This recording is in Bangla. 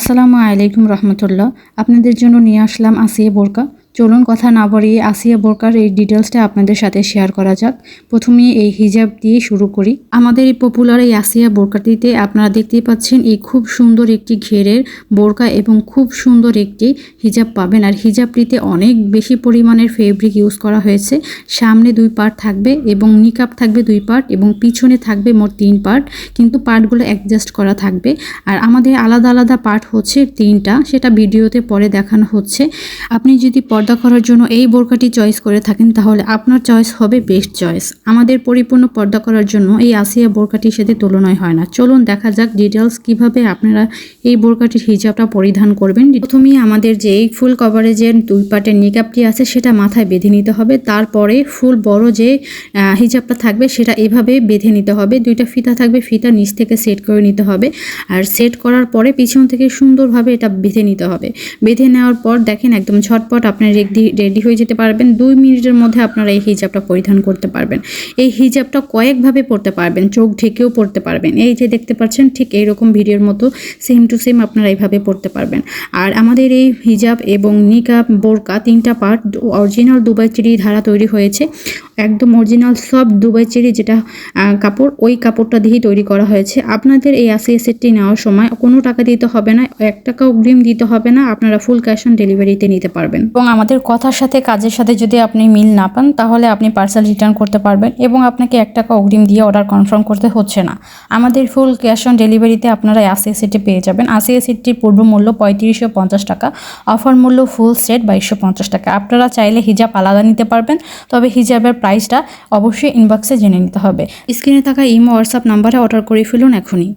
আসসালামু আলাইকুম রহমতুল্লাহ। আপনাদের জন্য নিয়ে আসলাম আসিয়ে বোরকা। চলুন কথা না বাড়িয়ে আসিয়া বোরকার এই ডিটেলসটা আপনাদের সাথে শেয়ার করা যাক। প্রথমে এই হিজাব দিয়ে শুরু করি। আমাদের এই পপুলার এই আসিয়া বোরকাটিতে আপনারা দেখতেই পাচ্ছেন এই খুব সুন্দর একটি ঘেরের বোরকা এবং খুব সুন্দর একটি হিজাব পাবেন। আর হিজাবটিতে অনেক বেশি পরিমাণের ফেব্রিক ইউজ করা হয়েছে। সামনে দুই পার্ট থাকবে এবং নিকাপ থাকবে দুই পার্ট এবং পিছনে থাকবে মোট তিন পার্ট কিন্তু পার্টগুলো অ্যাডজাস্ট করা থাকবে। আর আমাদের আলাদা আলাদা পার্ট হচ্ছে তিনটা। সেটা ভিডিওতে পরে দেখানো হচ্ছে। আপনি যদি পর্দা করার জন্য এই বোরকাটি চয়েস করে থাকেন, তাহলে আপনার চয়েস হবে বেস্ট চয়েস আমাদের পরিপূর্ণ পর্দা করার জন্য এই আসিয়া বোরকাটির সাথে তুলনায় হয় না। চলুন দেখা যাক ডিটেলস কীভাবে আপনারা এই বোরকাটির হিজাবটা পরিধান করবেন। প্রথমেই আমাদের যে এই ফুল কভারেজের দুই পাটের নিকাপটি আছে, সেটা মাথায় বেঁধে নিতে হবে। তারপরে ফুল বড় যে হিজাবটা থাকবে, সেটা এভাবে বেঁধে নিতে হবে। দুইটা ফিতা থাকবে, ফিতা নিচ থেকে সেট করে নিতে হবে। আর সেট করার পরে পিছন থেকে সুন্দরভাবে এটা বেঁধে নিতে হবে। বেঁধে নেওয়ার পর দেখেন একদম ঝটপট আপনার রেডি রেডি হয়ে যেতে পারবেন। দুই মিনিটের মধ্যে আপনারা এই হিজাবটা পরিধান করতে পারবেন। এই হিজাবটা কয়েকভাবে পরতে পারবেন, চোখ ঢেকেও পরতে পারবেন। এই যে দেখতে পাচ্ছেন, ঠিক এইরকম ভিডিওর মতো সেম টু সেম আপনারা এইভাবে পরতে পারবেন। আর আমাদের এই হিজাব এবং নিকাব, বোরকা তিনটা পার্ট অরিজিনাল দুবাই চেরি ধারা তৈরি হয়েছে। একদম অরিজিনাল সব দুবাই চেরি যেটা কাপড়, ওই কাপড়টা দিয়েই তৈরি করা হয়েছে। আপনাদের এই আসিয়া সেটটি নেওয়ার সময় কোনো টাকা দিতে হবে না, এক টাকা অগ্রিম দিতে হবে না, আপনারা ফুল ক্যাশ অন ডেলিভারিতে নিতে পারবেন। এবং আমাদের কথার সাথে, কাজের সাথে যদি আপনি মিল না পান, তাহলে আপনি পার্সেল রিটার্ন করতে পারবেন এবং আপনাকে এক টাকা অগ্রিম দিয়ে অর্ডার কনফার্ম করতে হচ্ছে না। আমাদের ফুল ক্যাশ অন ডেলিভারিতে আপনারা আসিয়া সেটটি পেয়ে যাবেন। আসিয়া সেটটির পূর্ব মূল্য পঁয়ত্রিশশো পঞ্চাশ টাকা অফার মূল্য ফুল সেট বাইশশো পঞ্চাশ টাকা। আপনারা চাইলে হিজাব আলাদা নিতে পারবেন, তবে হিজাবের প্রাইসটা অবশ্যই ইনবক্সে জেনে নিতে হবে। স্ক্রিনে থাকা ইমো হোয়াটসঅ্যাপ নাম্বারে অর্ডার করে ফেলুন এখনই।